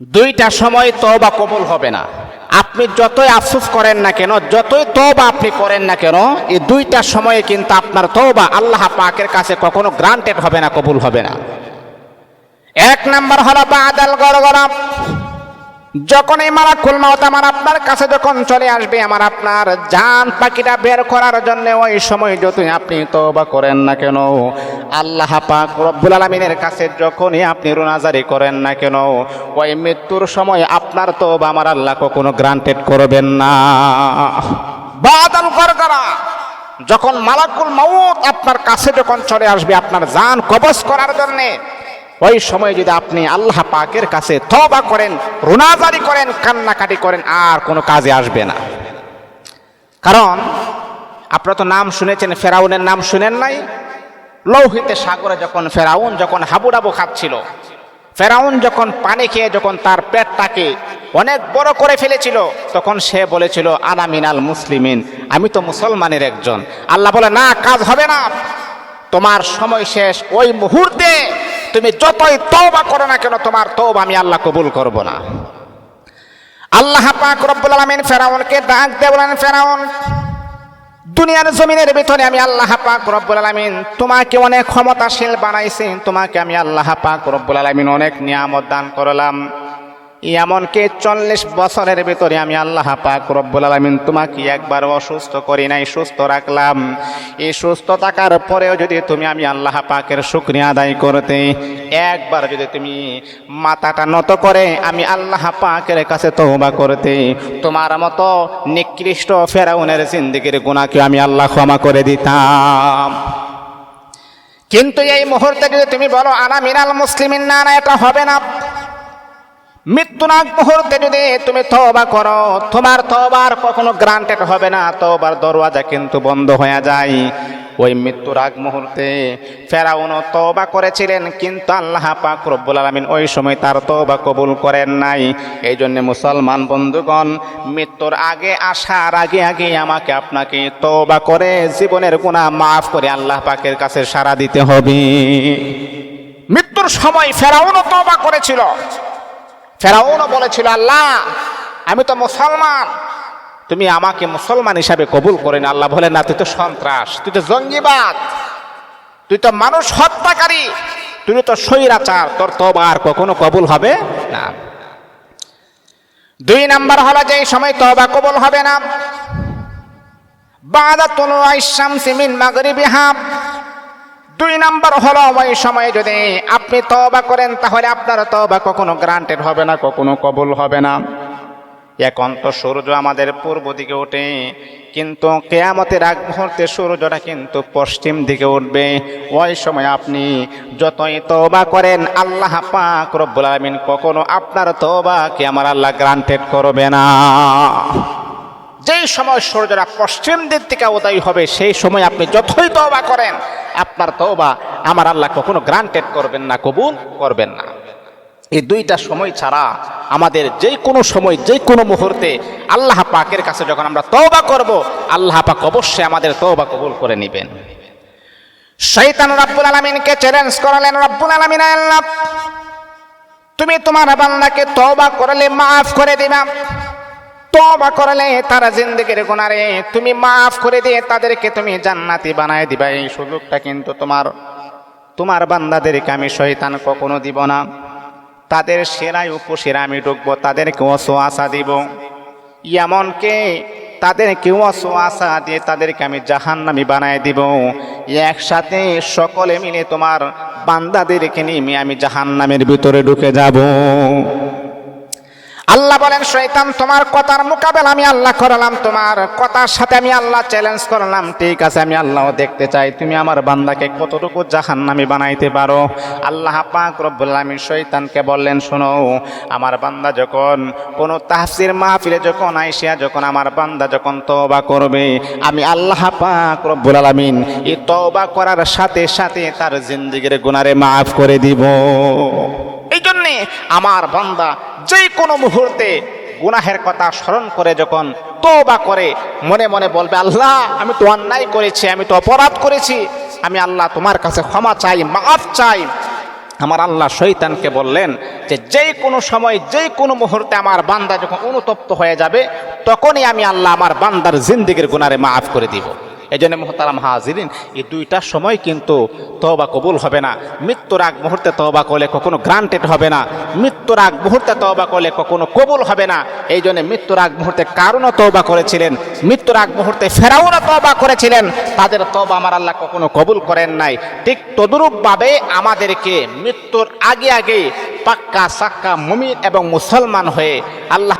দুইটা সময় বা কবুল হবে না। আপনি যতই আফসুস করেন না কেন, যতই তওবা আপনি করেন না কেন, এই দুইটা সময়ে কিন্তু আপনার তওবা আল্লাহ পাকের কাছে কখনো গ্রান্টেড হবে না, কবুল হবে না। এক নম্বর হলো বাদাল গড়গড়া যখন এই মারাকুল মাওত আমার আপনার কাছে যখন চলে আসবে, আমার আপনার জান পাখিটা বের করার জন্য ওই সময় যতই আপনি তওবা করেন না কেন, আল্লাহ পাক রব্বুল আলামিনের কাছে যখনই আপনি রোনাজারি করেন না কেন, ওই মৃত্যুর সময় আপনার তওবা আমার আল্লাহ কখনো গ্রান্টেড করবেন না। বাদাল গড়গড়া যখন মালাকুল মাউত আপনার কাছে যখন চলে আসবে, আপনার জান কবজ করার জন্যে ওই সময় যদি আপনি আল্লাহ পাকের কাছে তবা করেন, রুনাজারি করেন, কান্নাকাটি করেন, আর কোনো কাজে আসবে না। কারণ, আপনারা তো নাম শুনেছেন, ফেরাউনের নাম শুনেন নাই? লৌহিতে সাগরে যখন ফেরাউন, যখন হাবুডাবু খাচ্ছিল, ফেরাউন যখন পানি খেয়ে যখন তার পেটটাকে অনেক বড় করে ফেলেছিল, তখন সে বলেছিল, আনা মিনাল মুসলিমিন, আমি তো মুসলমানের একজন। আল্লাহ বলে, না, কাজ হবে না। তোমার সময় শেষ। ওই মুহূর্তে তুমি যতই তওবা করো না কেন, তোমার তওবা আমি আল্লাহ কবুল করব না। আল্লাহ পাক রব্বুল আলামিন ফেরাউনকে ডাক দিয়ে বলেন, ফেরাউন, দুনিয়ার জমিনের ভিতরে আমি আল্লাহ পাক রব্বুল আলামিন তোমাকে অনেক ক্ষমতাশীল বানাইছি। তোমাকে আমি আল্লাহ পাক রব্বুল আলামিন অনেক নিয়ামত দান করলাম। এমনকি চল্লিশ বছরের ভিতরে আমি আল্লাহ পাক রব্বুল আলামিন তোমাকে একবার অসুস্থ করি নাই, সুস্থ রাখলাম। এই সুস্থ থাকার পরেও যদি তুমি আমি আল্লাহ পাকের শুক্রিয়া আদায় করতে, একবার যদি তুমি মাথাটা নত করে আমি আল্লাহ পাকের কাছে তওবা করতে, তোমার মতো নিকৃষ্ট ফেরাউনের জিন্দিগির গুণাকে আমি আল্লাহ ক্ষমা করে দিতাম। কিন্তু এই মুহূর্তে যদি তুমি বলো, আনা মিনাল মুসলিমিন? না না, এটা হবে না। মৃত্যুর আগ মুহূর্তে যদি তুমি তওবা করো, তোমার তওবার কখনো গ্রান্টেড হবে না। তওবার দরওয়াজা কিন্তু বন্ধ হয়ে যায়। ওই মৃত্যুর আগ মুহূর্তে ফেরাউনও তওবা করেছিলেন, কিন্তু আল্লাহ পাক রব্বুল আলামিন ওই সময় তার তওবা কবুল করেন নাই। এই জন্য মুসলমান বন্ধুগণ, মৃত্যুর আগে আসার আগে আগে আমাকে আপনাকে তওবা করে জীবনের গুণা মাফ করে আল্লাহ পাকের কাছে সাড়া দিতে হবে। মৃত্যুর সময় ফেরাউনও তওবা করেছিল। ফেরাউনও বলেছিল, আল্লাহ, আমি তো মুসলমান। তুমি আমাকে মুসলমান হিসাবে কবুল করে না আল্লাহ বলে না, তুই তো সন্ত্রাস, তুই তো জঙ্গিবাদ, তুই তো মানুষ হত্যাকারী, তুই তো স্বৈরাচার, তোর তো আর কখনো কবুল হবে না। দুই নাম্বার হলো যে সময় তবা কবুল হবে না। বাদা তুলু আইসাম সিমিন মাগরিবি হাব দুই নাম্বার হলো, ওই সময় যদি আপনি তবা করেন, তাহলে আপনার তবা কখনো গ্রান্টেড হবে না, কখনো কবুল হবে না। এখন তো সূর্য আমাদের পূর্ব দিকে ওঠে, কিন্তু কেয়ামতের আগ মুহূর্তে সূর্যটা কিন্তু পশ্চিম দিকে উঠবে। ওই সময় আপনি যতই তবা করেন, আল্লাহ পাক রব্বুল আলামিন কখনো আপনার তবাকে আমার আল্লাহ গ্রান্টেড করবে না। যেই সময় সূর্যরা পশ্চিম দিক থেকে উদয় হবে, সেই সময় আপনি যতই তওবা করেন আপনার তওবা আমার আল্লাহ কখনো গ্রান্টেড করবেন না, কবুল করবেন না। এই দুইটা সময় ছাড়া আমাদের যে কোনো সময় যে কোনো মুহূর্তে আল্লাহ পাকের কাছে যখন আমরা তওবা করব, আল্লাহ পাক অবশ্যই আমাদের তওবা কবুল করে নেবেন। শৈতান রব্বুল আলমিনকে চ্যালেঞ্জ করালেন, রব্বুল আলমিন, আল্লাহ, তুমি তোমার বান্দাকে তওবা করলে মাফ করে দিবা। তবা করলে তারা জিন্দগির গুনারে তুমি মাফ করে দিয়ে তাদেরকে তুমি জান্নাতি বানায় দিবা। এই সুযোগটা কিন্তু তোমার তোমার বান্দাদেরকে আমি শয়তান কখনো দিব না। তাদের সেরাই উপসেরা আমি ঢুকবো, তাদেরকে অসোয়াশা দিব। এমনকি তাদেরকে অসোয়াশা দিয়ে তাদেরকে আমি জাহান্নামি বানায় দিব। একসাথে সকলে মিলে তোমার বান্দাদেরকে নিয়ে আমি জাহান্নামের ভিতরে ঢুকে যাব। আল্লাহ বলেন শৈতান তোমার কথার মোকাবেলা আমি আল্লাহ করালাম, তোমার কথার সাথে আমি আল্লাহ চ্যালেঞ্জ করলাম। ঠিক আছে, আমি আল্লাহ দেখতে চাই। তুমি আমার বান্দাকে কতটুকু জাহান জাহান্নামি বানাইতে পারো? আল্লাহ পাক রব্বুল শয়তানকে বললেন, শোনো, আমার বান্দা যখন কোনো তাহসির মাহফিলে যখন আইসিয়া, যখন আমার বান্দা যখন তওবা করবে, আমি আল্লাহ পাক রব্বুল আলামিন এই তওবা করার সাথে সাথে তার জিন্দিগির গুনারে মাফ করে দিব। আমার বান্দা যে কোনো মুহূর্তে গুনাহের কথা স্মরণ করে যখন তোবা করে, মনে মনে বলবে, আল্লাহ, আমি তো অন্যায় করেছি, আমি তো অপরাধ করেছি, আমি আল্লাহ তোমার কাছে ক্ষমা চাই, মাফ চাই। আমার আল্লাহ শৈতানকে বললেন যে, যেই কোনো সময়, যেই কোনো মুহূর্তে আমার বান্দা যখন অনুতপ্ত হয়ে যাবে, তখনই আমি আল্লাহ আমার বান্দার জিন্দিগির গুনারে মাফ করে দিব। এই জন্য মোহতারাম হাজিরিন, এই দুইটার সময় কিন্তু তওবা কবুল হবে না। মৃত্যুর আগ মুহূর্তে তওবা করলে কখনো গ্রান্টেড হবে না। মৃত্যুর আগ মুহূর্তে তওবা করলে কখনো কবুল হবে না। এই জন্য মৃত্যুর আগ মুহূর্তে কারণও তওবা করেছিলেন? মৃত্যুর আগ মুহূর্তে ফেরাউনও তওবা করেছিলেন? তাদের তওবা আমার আল্লাহ কখনো কবুল করেন নাই। ঠিক তদরূপভাবে আমাদেরকে মৃত্যুর আগে আগে পাক্কা সাক্কা মুমিন এবং মুসলমান হয়ে আল্লাহ